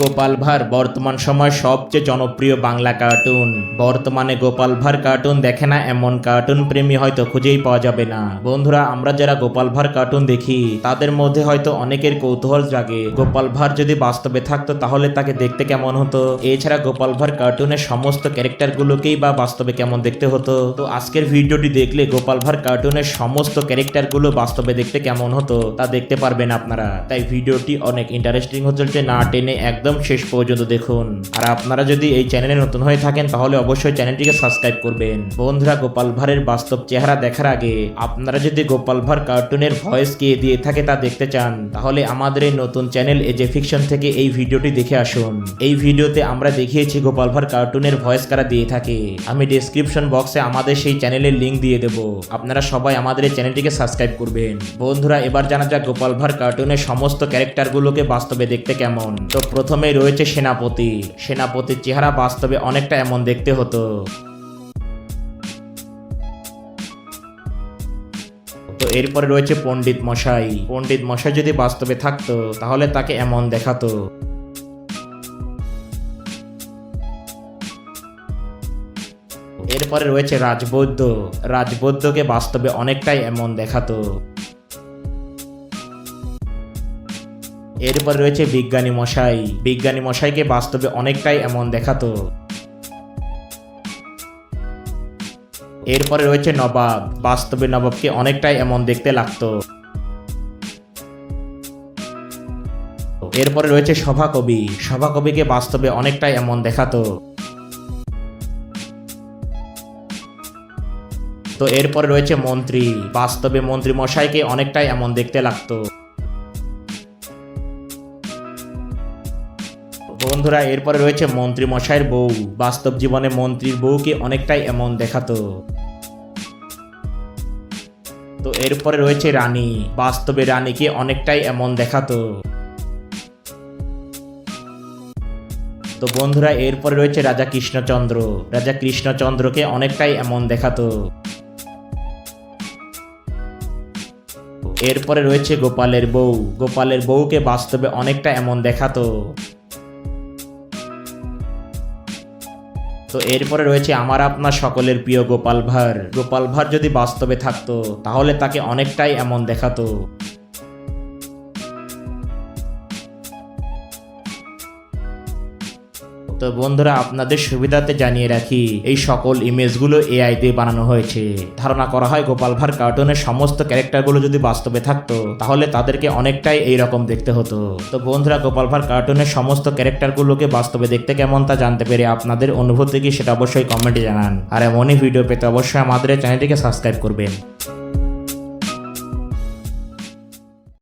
গোপাল ভাঁড়, বর্তমান সময় সবচেয়ে জনপ্রিয় বাংলা কার্টুন। বর্তমানে গোপাল ভাঁড় কার্টুন দেখে না, এমন কার্টুন প্রেমী হয়তো খুঁজেই পাওয়া যাবে না। বন্ধুরা, আমরা যারা গোপাল ভাঁড় কার্টুন দেখি, তাদের মধ্যে হয়তো অনেকের কৌতূহল জাগে। গোপাল ভাঁড় যদি বাস্তবে থাকতো, তাহলে তাকে দেখতে কেমন হতো? এছাড়া গোপাল ভাঁড় কার্টুনের সমস্ত ক্যারেক্টারগুলোকেই বা বাস্তবে কেমন দেখতে হতো? তো আজকের ভিডিওটি দেখলে গোপাল ভাঁড় কার্টুনের সমস্ত ক্যারেক্টারগুলো বাস্তবে দেখতে কেমন হতো, তা দেখতে পারবেন আপনারা। তাই ভিডিওটি অনেক ইন্টারেস্টিং হতে না টেনে একদম শেষ পর্যন্ত দেখুন। আর আপনারা যদি এই চ্যানেলে নতুন হয়ে থাকেন, তাহলে অবশ্যই চ্যানেলটিকে সাবস্ক্রাইব করবেন। বন্ধুরা, গোপাল ভাঁড়ের বাস্তব চেহারা দেখার আগে, আপনারা যদি গোপাল ভাঁড় কার্টুনের ভয়েস কে দিয়ে থাকে তা দেখতে চান, তাহলে আমাদের এই নতুন চ্যানেল এজে ফিকশন থেকে এই ভিডিওটি দেখে আসুন। এই ভিডিওতে আমরা দেখিয়েছি গোপাল ভাঁড় কার্টুনের ভয়েস কারা দিয়ে থাকে। আমি ডেসক্রিপশন বক্সে আমাদের সেই চ্যানেলের লিংক দিয়ে দেব। আপনারা সবাই আমাদের এই চ্যানেলটিকে সাবস্ক্রাইব করবেন। বন্ধুরা, এবার জানা যাক গোপাল ভাঁড় কার্টুনের সমস্ত ক্যারেক্টারগুলোকে বাস্তবে দেখতে কেমন। তো প্রথমে রয়েছে সেনাপতি। সেনাপতির চেহারা বাস্তবে অনেকটা এমন দেখতে হতো। তো এরপরে রয়েছে পণ্ডিত মশাই। পণ্ডিত মশাই যদি বাস্তবে থাকতো, তাহলে তাকে এমন দেখাতো। এরপরে রয়েছে রাজবৈদ্য। রাজবৈদ্যকে বাস্তবে অনেকটাই এমন দেখাতো। এরপরে রয়েছে বিজ্ঞানী মশাই। বিজ্ঞানী মশাইকে বাস্তবে অনেকটাই এমন দেখাতো। এরপরে রয়েছে নবাব। বাস্তবে নবাবকে অনেকটাই এমন দেখতে লাগতো। এরপরে রয়েছে সভাকবি। সভাকবিকে বাস্তবে অনেকটাই এমন দেখাতো। তো এরপরে রয়েছে মন্ত্রী। বাস্তবে মন্ত্রী মশাইকে অনেকটাই এমন দেখতে লাগতো। বন্ধুরা, এরপরে রয়েছে মন্ত্রী মশাইয়ের বউ। বাস্তব জীবনে মন্ত্রীর বউকে অনেকটাই এমন দেখাতো। তো এরপরে রয়েছে রানী। বাস্তবে রানীকে অনেকটাই এমন দেখাতো। তো বন্ধুরা, এরপরে রয়েছে রাজা কৃষ্ণচন্দ্র। রাজা কৃষ্ণচন্দ্রকে অনেকটাই এমন দেখাতো। এরপরে রয়েছে গোপালের বউ। গোপালের বউকে বাস্তবে অনেকটা এমন দেখাতো। তো এরপরে রয়েছে আমার আপনার সকলের প্রিয় গোপাল ভাঁড়। গোপাল ভাঁড় যদি বাস্তবে থাকতো, তাহলে তাকে অনেকটাই এমন দেখাতো। তো বন্ধুরা, আপনাদের সুবিধাতে জানিয়ে রাখি, এই সকল ইমেজগুলো এআই দিয়ে বানানো হয়েছে। ধারণা করা হয় গোপাল ভাঁড় কার্টুনের সমস্ত ক্যারেক্টারগুলো যদি বাস্তবে থাকতো, তাহলে তাদেরকে অনেকটাই এইরকম দেখতে হতো। তো বন্ধুরা, গোপাল ভাঁড় কার্টুনের সমস্ত ক্যারেক্টারগুলোকে বাস্তবে দেখতে কেমন তা জানতে পেরে আপনাদের অনুভূতি কি সেটা অবশ্যই কমেন্টে জানান। আর এমনই ভিডিও পেতে অবশ্যই আমাদের চ্যানেলটিকে সাবস্ক্রাইব করবেন।